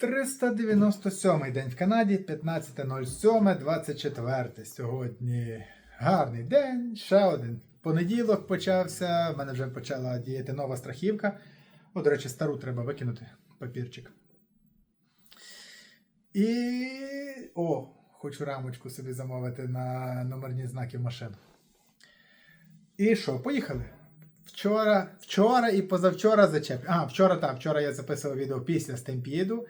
397 день в Канаді, 15.07.24. Сьогодні гарний день, ще один. Понеділок почався. В мене вже почала діяти нова страхівка. О, до речі, стару треба викинути папірчик. І. О, хочу рамочку собі замовити на номерні знаки машин. І що, поїхали? Вчора, вчора і позавчора зачеп. А, вчора так, вчора я записував відео після стемпіду.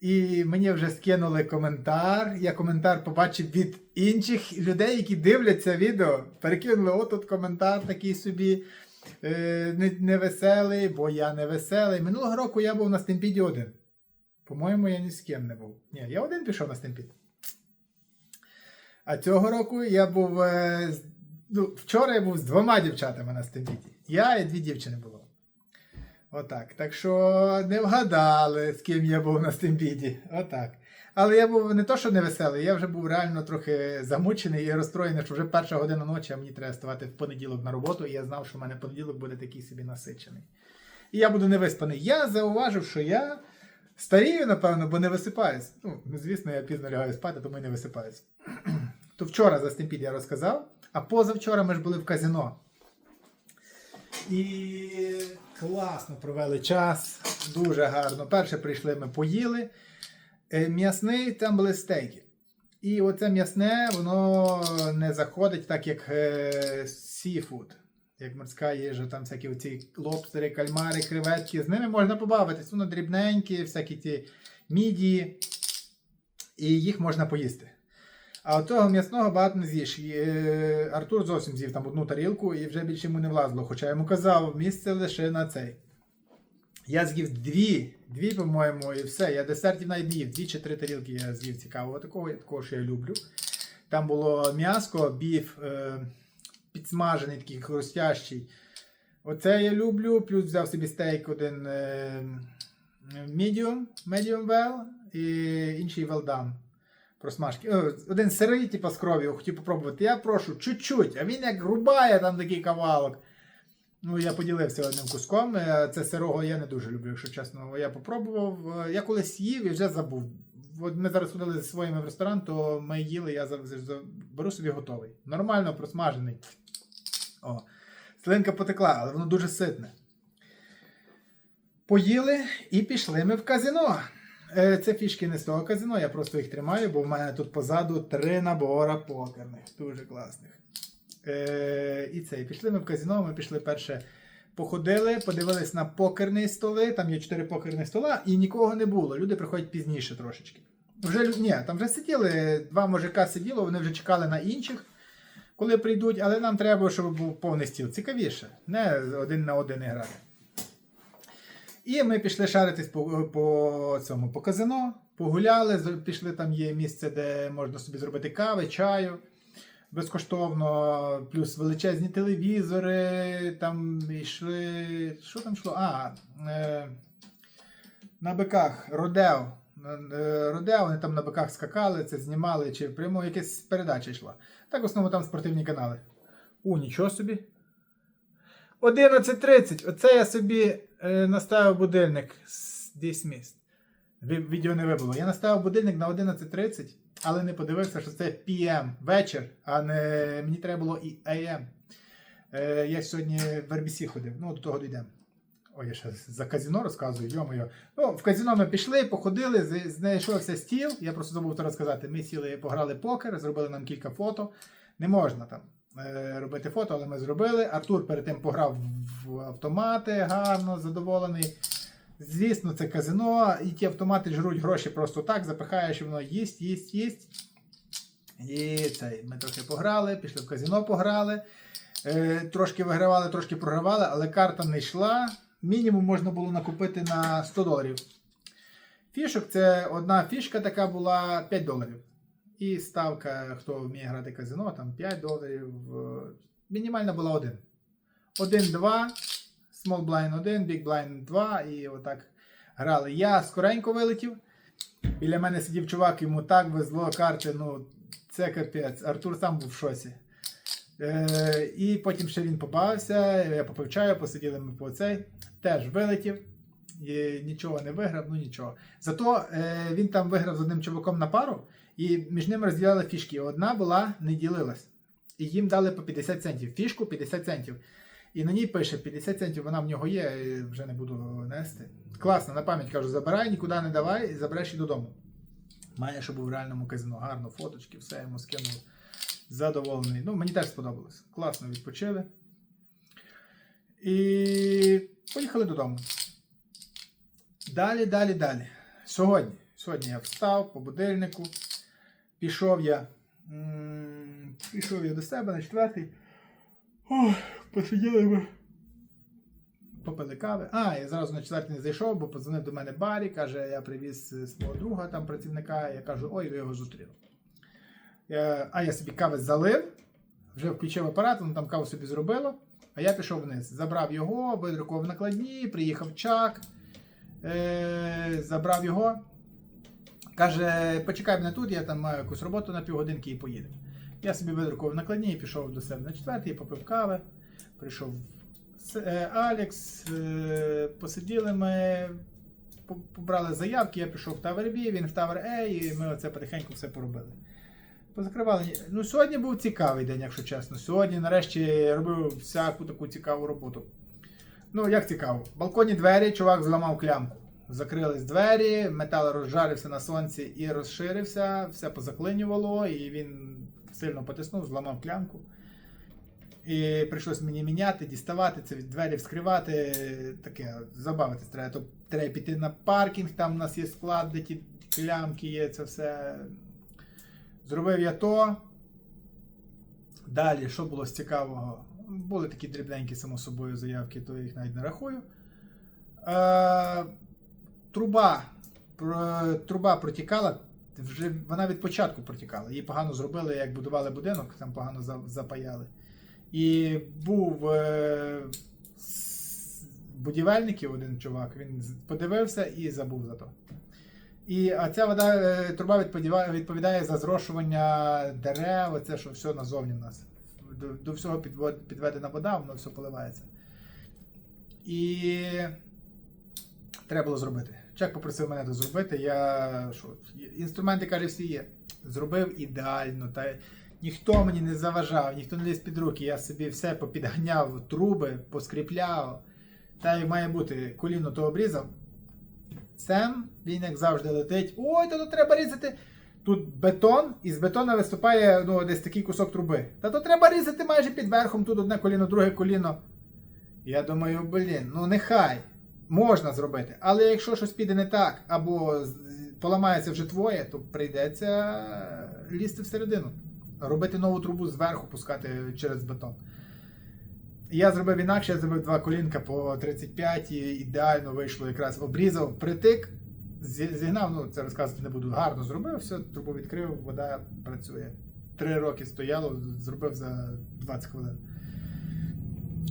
І мені вже скинули коментар. Я коментар побачив від інших людей, які дивляться відео. Перекинули, о, тут коментар такий собі е, невеселий, бо я не веселий. Минулого року я був на стемпіді один. По-моєму, я ні з ким не був. Ні, я один пішов на стемпід. А цього року я був. Е, ну, вчора я був з двома дівчатами на стемпіді. Я і дві дівчини було. Отак. Так що не вгадали, з ким я був на стемпіді. Отак. Але я був не то, що не веселий, я вже був реально трохи замучений і розстроєний, що вже перша година ночі, а мені треба ставати в понеділок на роботу, і я знав, що в мене понеділок буде такий собі насичений. І я буду невиспаний. Я зауважив, що я старію, напевно, бо не висипаюсь. Ну, звісно, я пізно лягаю спати, тому і не висипаюсь. То вчора за стемпід я розказав, а позавчора ми ж були в казино. І класно провели час, дуже гарно. Перше прийшли, ми поїли. Е, М'ясний там були стейки. І оце м'ясне, воно не заходить так, як е, сіфуд, як морська їжа, там всякі оці лобстери, кальмари, креветки. З ними можна побавитись. Воно дрібненькі, всякі ті мідії, і їх можна поїсти. А того м'ясного багато не з'їш. І, е, Артур зовсім з'їв там одну тарілку і вже більше йому не влазило. Хоча я йому казав, місце лише на цей. Я з'їв дві, дві, по-моєму, і все. Я десертів навіть не їв. Дві чи три тарілки я з'їв цікавого такого, такого, що я люблю. Там було м'яско, біф е, підсмажений, такий хрустящий. Оце я люблю. Плюс взяв собі стейк один е, medium, medium well і інший well done. Просмажки. Один сирий, типу, з кров'ю, хотів попробувати. Я прошу чуть-чуть, а він як рубає там такий кавалок. Ну, я поділився одним куском. Е, Це сирого я не дуже люблю, якщо чесно. Я попробував. Е, Я колись їв і вже забув. От ми зараз ходили зі своїми в ресторан, то ми їли, я беру собі готовий. Нормально просмажений. О, слинка потекла, але воно дуже ситне. Поїли і пішли ми в казино. Е, Це фішки не з того казино, я просто їх тримаю, бо в мене тут позаду три набора покерних. Дуже класних. Е, і це, пішли ми в казино, ми пішли перше. Походили, подивились на покерні столи, там є чотири покерні стола, і нікого не було. Люди приходять пізніше трошечки. Вже, ні, там вже сиділи, два мужика сиділо, вони вже чекали на інших, коли прийдуть, але нам треба, щоб був повний стіл. Цікавіше, не один на один грати. І ми пішли шаритись по, по цьому по казино, погуляли, пішли, там є місце, де можна собі зробити кави, чаю. Безкоштовно, плюс величезні телевізори, там йшли. Що там йшло? А, е, на биках Родео. Е, Родео, вони там на биках скакали, це знімали, чи прямо якась передача йшла. Так, в основному там спортивні канали. У, нічого собі. 11.30. Оце я собі е, наставив будильник з. Ві- Відео не вибуло. Я наставив будильник на 11.30, але не подивився, що це PM вечір, а не мені треба було і AM. Е, я сьогодні в RBC ходив, ну до того дійдемо. Ой, я ще за казино розказую, йо-моє. Ну, в казино ми пішли, походили, знайшовся стіл. Я просто забув то розказати. Ми сіли, пограли покер, зробили нам кілька фото. Не можна там робити фото, але ми зробили. Артур перед тим пограв в автомати гарно, задоволений. Звісно, це казино, і ті автомати жруть гроші просто так, запихаєш, воно їсть, їсть, їсть. І цей, ми трохи пограли, пішли в казино пограли. Е, трошки вигравали, трошки програвали, але карта не йшла. Мінімум можна було накупити на 100 доларів. Фішок це одна фішка така була 5 доларів. І ставка, хто вміє грати казино, там 5 доларів. Мінімальна була 1. 1-2, small blind 1, big blind 2, і отак грали. Я скоренько вилетів. Біля мене сидів чувак, йому так везло карти, ну це капець. Артур сам був в шоці. Е, і потім ще він побавився, я попив чаю, посиділи ми по цей, теж вилетів. Нічого не виграв, ну нічого. Зато е, він там виграв з одним чуваком на пару, і між ними розділяли фішки. Одна була, не ділилась. І їм дали по 50 центів. Фішку 50 центів. І на ній пише 50 центів, вона в нього є, вже не буду нести. Класно, на пам'ять кажу, забирай, нікуди не давай, забереш і додому. Має, щоб був в реальному казино. Гарно, фоточки, все йому скинули. Задоволений. Ну, мені теж сподобалось. Класно відпочили. І поїхали додому. Далі, далі, далі. Сьогодні. Сьогодні я встав по будильнику. Пішов я. м, Пішов я до себе на четвертий. Ох, посиділи ми. Попили кави. А, я зразу на четвертий не зайшов, бо подзвонив до мене Барі, каже, я привіз е, свого друга, там працівника. Я кажу, ой, я його зустрів. Я, а я собі кави залив, вже включив апарат, воно там каву собі зробило. А я пішов вниз. Забрав його, видрукував накладні, приїхав чак, е, забрав його. Каже, почекай мене тут, я там маю якусь роботу на півгодинки і поїдемо. Я собі видрукував накладні і пішов до себе на четвертий, попив кави, прийшов е, Алекс, е, посиділи ми, побрали заявки, я пішов в Тавер Бі, він в Тавер Е, і ми оце потихеньку все поробили. Позакривали. Ну, сьогодні був цікавий день, якщо чесно. Сьогодні, нарешті, робив всяку таку цікаву роботу. Ну, як цікаво. Балконні двері, чувак зламав клямку. Закрились двері, метал розжарився на сонці і розширився, все позаклинювало, і він сильно потиснув, зламав клямку. І прийшлось мені міняти, діставати це від двері, вскривати. Таке, забавитись треба. То треба піти на паркінг, там у нас є склад, де ті клямки є, це все. Зробив я то. Далі, що було з цікавого? Були такі дрібненькі, само собою, заявки, то я їх навіть не рахую. Е, труба, труба протікала, вже вона від початку протікала. Її погано зробили, як будували будинок, там погано запаяли. І був е, будівельників один чувак, він подивився і забув за то. І а ця вода, е, труба відповідає за зрошування дерев, оце що все назовні в нас. До, до всього підвод- підведена вода, воно все поливається. І треба було зробити. Чек попросив мене то зробити. Я що, інструменти каже, всі є. Зробив ідеально. Та ніхто мені не заважав, ніхто не ліз під руки. Я собі все попідганяв, труби, поскріпляв. Та як має бути, коліно то обрізав. Сем, він як завжди летить. Ой, то треба різати. Тут бетон, і з бетона виступає ну, десь такий кусок труби. Та то треба різати майже під верхом, тут одне коліно, друге коліно. Я думаю, блін, ну нехай. Можна зробити. Але якщо щось піде не так, або поламається вже твоє, то прийдеться лізти всередину. Робити нову трубу зверху, пускати через бетон. Я зробив інакше, я зробив два колінка по 35 і ідеально вийшло якраз обрізав, притик, зігнав, ну це розказувати не буду, гарно зробив, все, трубу відкрив, вода працює. Три роки стояло, зробив за 20 хвилин.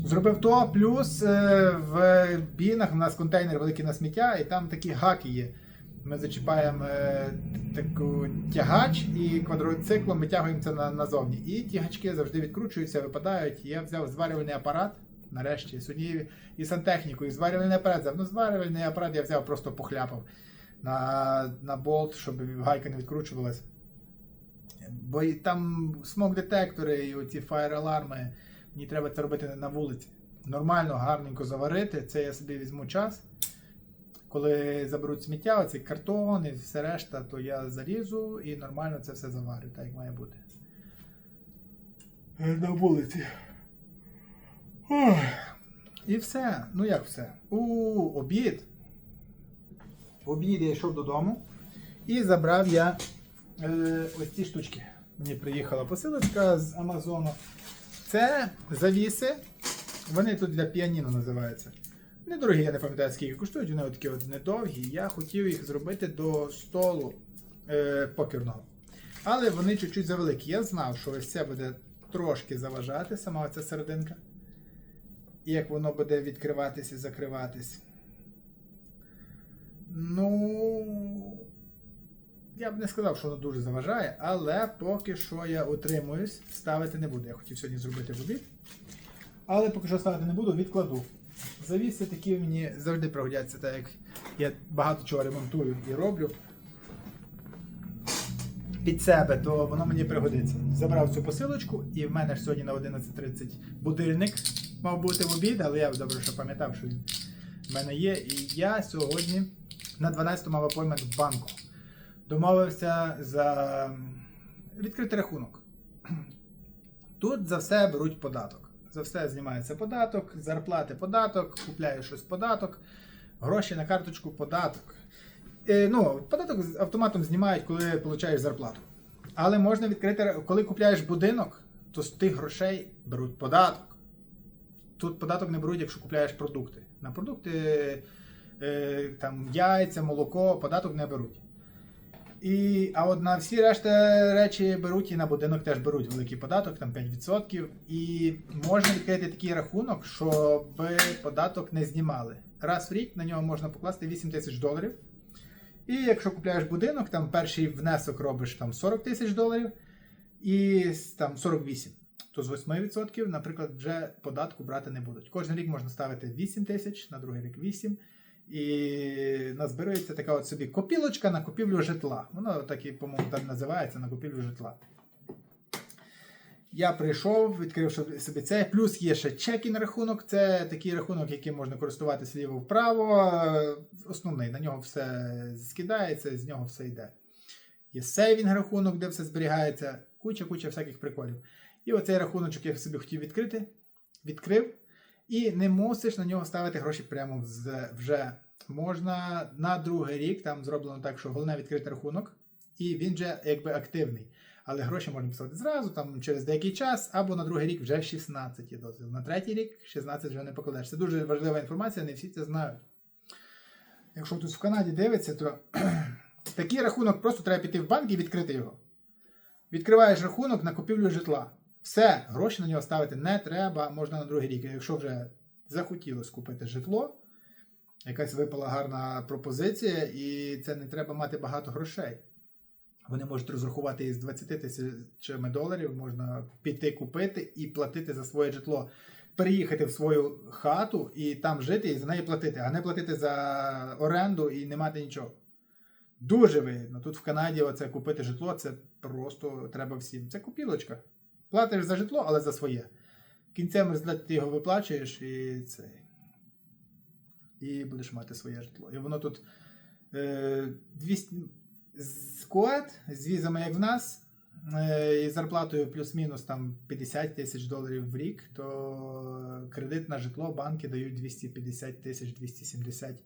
Зробив то, плюс е, в бінах у нас контейнер великий на сміття, і там такі гаки є. Ми зачіпаємо е, таку тягач і квадроциклом витягуємо це на, назовні. І ті гачки завжди відкручуються, випадають. Я взяв зварювальний апарат. Нарешті, сьогодні і сантехніку, і зварювальний апарат. Ну, зварювальний апарат я взяв, просто похляпав на, на болт, щоб гайка не відкручувалась. Бо і там смок-детектори і оці фаєр-аларми. Мені треба це робити на вулиці. Нормально, гарненько заварити. Це я собі візьму час. Коли заберуть сміття, оцей картон і все решта, то я зарізу і нормально це все заварю, так як має бути. Е, На вулиці. Ох. І все. Ну як все? У обід. В обід я йшов додому і забрав я е, ось ці штучки. Мені приїхала посилочка з Амазону. Це завіси. Вони тут для піаніно називаються. Недорогі, я не пам'ятаю, скільки коштують, вони такі от недовгі. Я хотів їх зробити до столу е, покерного. Але вони чуть-чуть завеликі. Я знав, що ось це буде трошки заважати, сама ця серединка. І як воно буде відкриватись і закриватись. Ну. Я б не сказав, що воно дуже заважає, але поки що я утримуюсь, ставити не буду. Я хотів сьогодні зробити в обід. Але поки що ставити не буду, відкладу. Завіси такі мені завжди пригодяться, так як я багато чого ремонтую і роблю під себе, то воно мені пригодиться. Забрав цю посилочку, і в мене ж сьогодні на 11.30 будильник мав бути в обід, але я добре, що пам'ятав, що він в мене є. І я сьогодні на 12 мав апоймент в банку. Домовився за відкритий рахунок. Тут за все беруть податок. За все знімається податок, зарплати податок, купляєш щось податок, гроші на карточку податок. Е, ну, податок автоматом знімають, коли получаєш зарплату. Але можна відкрити, коли купляєш будинок, то з тих грошей беруть податок. Тут податок не беруть, якщо купляєш продукти. На продукти там, яйця, молоко, податок не беруть. І, а от на всі решта речі беруть і на будинок теж беруть великий податок, там 5%. І можна відкрити такий рахунок, щоб податок не знімали. Раз в рік на нього можна покласти 8 тисяч доларів. І якщо купляєш будинок, там перший внесок робиш там 40 тисяч доларів і там 48. То з 8%, наприклад, вже податку брати не будуть. Кожен рік можна ставити 8 тисяч, на другий рік 8. І назбирується така от собі копілочка на купівлю житла. Воно так і, по-моєму, так називається на купівлю житла. Я прийшов, відкрив собі це. Плюс є ще чекін рахунок. Це такий рахунок, яким можна користуватися ліво-вправо. Е, Основний, на нього все скидається, з нього все йде. Є сейвінг рахунок, де все зберігається, куча-куча всяких приколів. І оцей рахуночок я собі хотів відкрити, відкрив. І не мусиш на нього ставити гроші прямо вже. Можна на другий рік, там зроблено так, що головне відкрити рахунок, і він вже якби активний. Але гроші можна писати зразу, там через деякий час, або на другий рік вже 16 є дозвіл. На третій рік 16 вже не покладеш. Це дуже важлива інформація, не всі це знають. Якщо хтось в Канаді дивиться, то такий рахунок просто треба піти в банк і відкрити його. Відкриваєш рахунок на купівлю житла. Все, гроші на нього ставити не треба, можна на другий рік. Якщо вже захотілося купити житло, якась випала гарна пропозиція, і це не треба мати багато грошей. Вони можуть розрахувати із 20 тисячами доларів, можна піти купити і платити за своє житло. Переїхати в свою хату і там жити і за неї платити, а не платити за оренду і не мати нічого. Дуже вигідно. Тут в Канаді оце купити житло це просто треба всім. Це купілочка. Платиш за житло, але за своє. В кінцевому ти його виплачуєш і це. І будеш мати своє житло. І воно тут е, 200, з код, з візами, як в нас, е, і зарплатою плюс-мінус там 50 тисяч доларів в рік, то кредит на житло банки дають 250 тисяч 270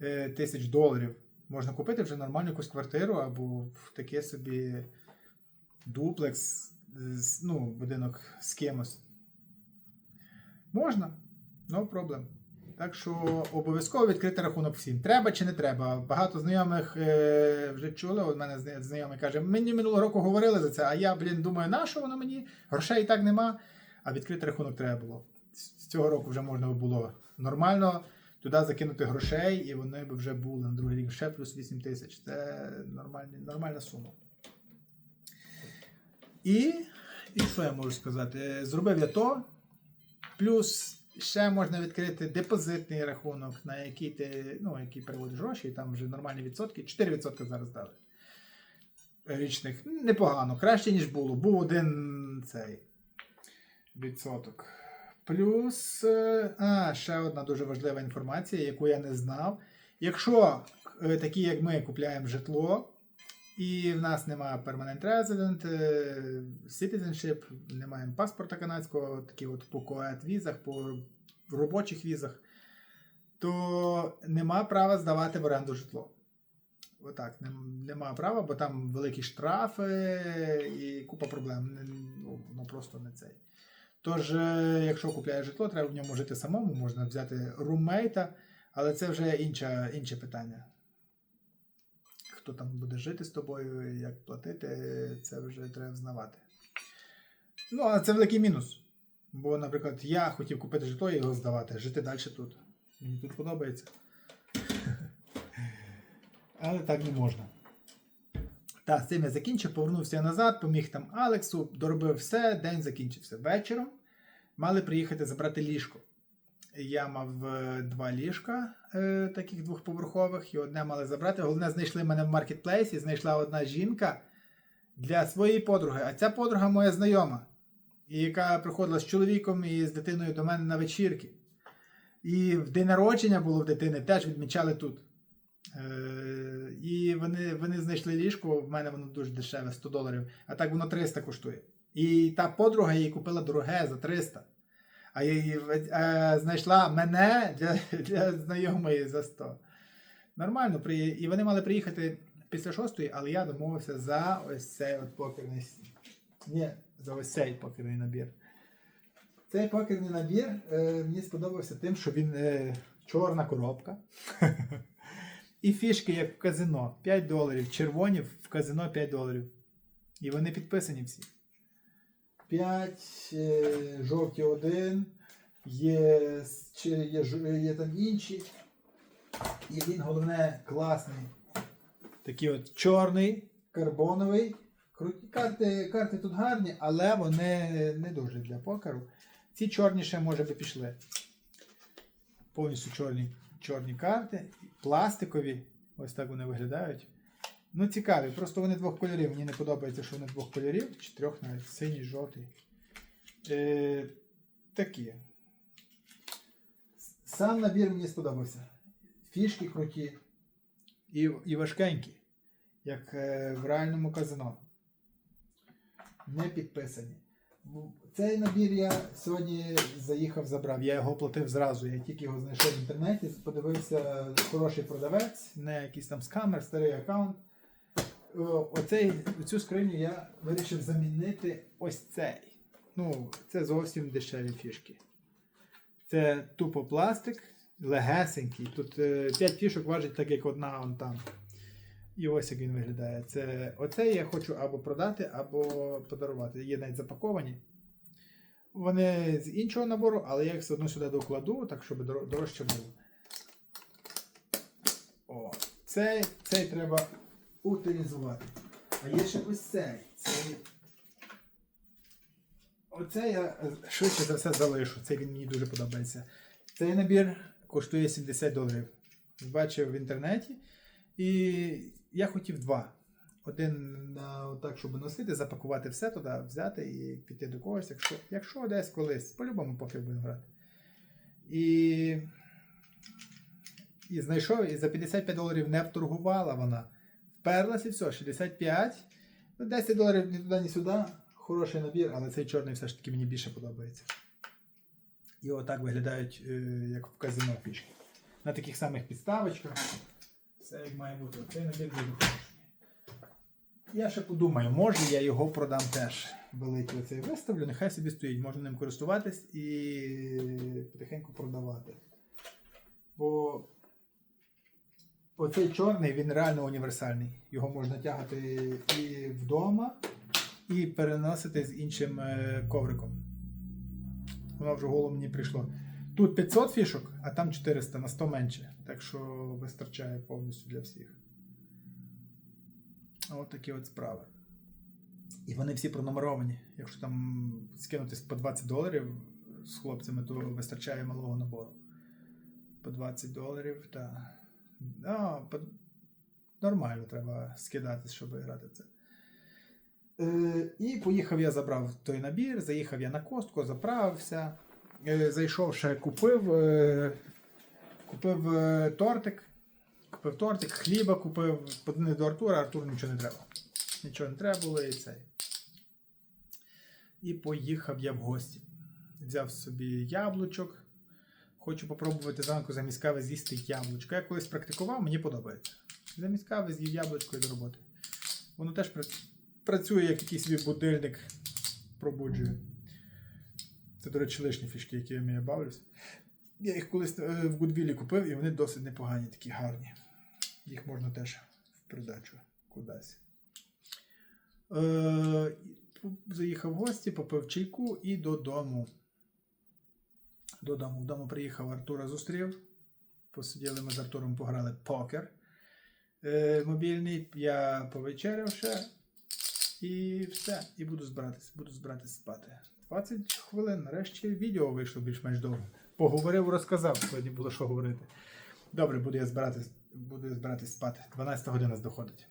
е, тисяч доларів. Можна купити вже нормальну якусь квартиру або в таке собі дуплекс, ну, будинок з кимось. Можна, no problem. Так що обов'язково відкрити рахунок всім. Треба чи не треба. Багато знайомих е, вже чули. У мене знайомий каже, мені минулого року говорили за це, а я, блін, думаю, на що воно мені? Грошей і так нема. А відкрити рахунок треба було. З цього року вже можна було нормально туди закинути грошей, і вони б вже були на другий рік ще плюс 8 тисяч. Це нормальні, нормальна сума. І, і що я можу сказати? Е, Зробив я то. Плюс ще можна відкрити депозитний рахунок, на який ти ну, який переводиш гроші, і там вже нормальні відсотки. 4% зараз дали. Річних. Непогано, краще, ніж було. Був один цей відсоток. Плюс, е, а, ще одна дуже важлива інформація, яку я не знав. Якщо е, такі, як ми, купляємо житло, і в нас немає permanent resident, е, citizenship, не маємо паспорта канадського, такі от по коет візах, по робочих візах, то нема права здавати в оренду житло. Отак, нем- нема права, бо там великі штрафи і купа проблем. Ну, просто не цей. Тож, е, якщо купляєш житло, треба в ньому жити самому, можна взяти руммейта, але це вже інше, інше питання. Хто там буде жити з тобою, як платити, це вже треба взнавати. Ну, а це великий мінус. Бо, наприклад, я хотів купити житло і його здавати, жити далі тут. Мені тут подобається. Але так не можна. Так, з цим я закінчив, повернувся назад, поміг там Алексу, доробив все, день закінчився. Вечором мали приїхати забрати ліжко. Я мав е, два ліжка е, таких двохповерхових, і одне мали забрати. Головне, знайшли мене в маркетплейсі, знайшла одна жінка для своєї подруги. А ця подруга моя знайома, яка приходила з чоловіком і з дитиною до мене на вечірки. І в день народження було в дитини, теж відмічали тут. Е, і вони, вони знайшли ліжко, в мене воно дуже дешеве, 100 доларів, а так воно 300 коштує. І та подруга їй купила дороге за 300. А її е, знайшла мене для, для знайомої за 100. Нормально, при... і вони мали приїхати після шостої, але я домовився за ось цей от покерний. Ні, за ось цей покерний набір. Цей покерний набір е, мені сподобався тим, що він е, чорна коробка. І фішки, як в казино. 5 доларів. Червоні в казино 5 доларів. І вони підписані всі. 5, е, жовті 1, є, є, є там інші. І він головне класний. Такий от чорний, карбоновий. Круті карти, карти тут гарні, але вони не дуже для покеру. Ці чорні ще може би пішли. Повністю чорні, чорні карти, пластикові. Ось так вони виглядають. Ну, цікаві, просто вони двох кольорів. Мені не подобається, що вони двох кольорів, чи трьох навіть синій, жовтий. Е, такі. Сам набір мені сподобався. Фішки круті і, і важкенькі, як е, в реальному казино. Не підписані. Цей набір я сьогодні заїхав, забрав. Я його платив зразу. Я тільки його знайшов в інтернеті, подивився хороший продавець, не якийсь там скамер, старий аккаунт. О, Оцей, цю скриню я вирішив замінити ось цей. Ну, це зовсім дешеві фішки. Це тупо пластик, легесенький. Тут 5 фішок важить так, як одна он там. І ось як він виглядає. Це, оцей я хочу або продати, або подарувати. Є навіть запаковані. Вони з іншого набору, але я їх все одно сюди докладу, так щоб дорожче було. О, цей, цей треба утилізувати. А є ще ось цей. цей. Оце я е, швидше за все залишу. Цей він мені дуже подобається. Цей набір коштує 70 доларів. Бачив в інтернеті. І я хотів два. Один на так, щоб носити, запакувати все туди, взяти і піти до когось, якщо, якщо десь колись, по-любому покер будемо грати. І, і знайшов, і за 55 доларів не вторгувала вона. Вперлась і все, 65. Ну, 10 доларів ні туди, ні сюди. Хороший набір, але цей чорний все ж таки мені більше подобається. І отак виглядають, е, як в казино фішки. На таких самих підставочках. Все як має бути. Цей набір дуже хороший. Я ще подумаю, може я його продам теж. Великий оцей виставлю, нехай собі стоїть, можна ним користуватись і потихеньку продавати. Бо оцей чорний, він реально універсальний. Його можна тягати і вдома, і переносити з іншим е, ковриком. Воно вже голову мені прийшло. Тут 500 фішок, а там 400 на 100 менше. Так що вистачає повністю для всіх. От такі от справи. І вони всі пронумеровані. Якщо там скинутись по 20 доларів з хлопцями, то вистачає малого набору. По 20 доларів та. А. Нормально треба скидатись, щоб грати в це. Е, і поїхав я, забрав той набір, заїхав я на костку, заправився. Е, зайшов ще купив. Е, купив е, тортик. Купив тортик, хліба купив, не до Артура, Артуру нічого не треба. Нічого не треба було і цей. І поїхав я в гості. Взяв собі яблучок. Хочу попробувати зранку замість кави з'їсти яблучко. Я колись практикував, мені подобається. Замість кави з'їв яблучко і до роботи. Воно теж працює як якийсь свій будильник, пробуджує. Це, до речі, лишні фішки, які я бавлюсь. Я їх колись е, в Гудвілі купив, і вони досить непогані, такі гарні. Їх можна теж в придачу кудись. Е, заїхав в гості, попив чайку і додому. Додому. Вдома приїхав Артура зустрів. Посиділи ми з Артуром, пограли покер е, мобільний. Я повечеряв ще. І все. І буду збиратись. Буду збиратись спати. 20 хвилин. Нарешті відео вийшло більш-менш довго. поговорив, розказав. Сьогодні було що говорити. Добре, буду я збиратись, буду збиратись спати. 12 година доходить.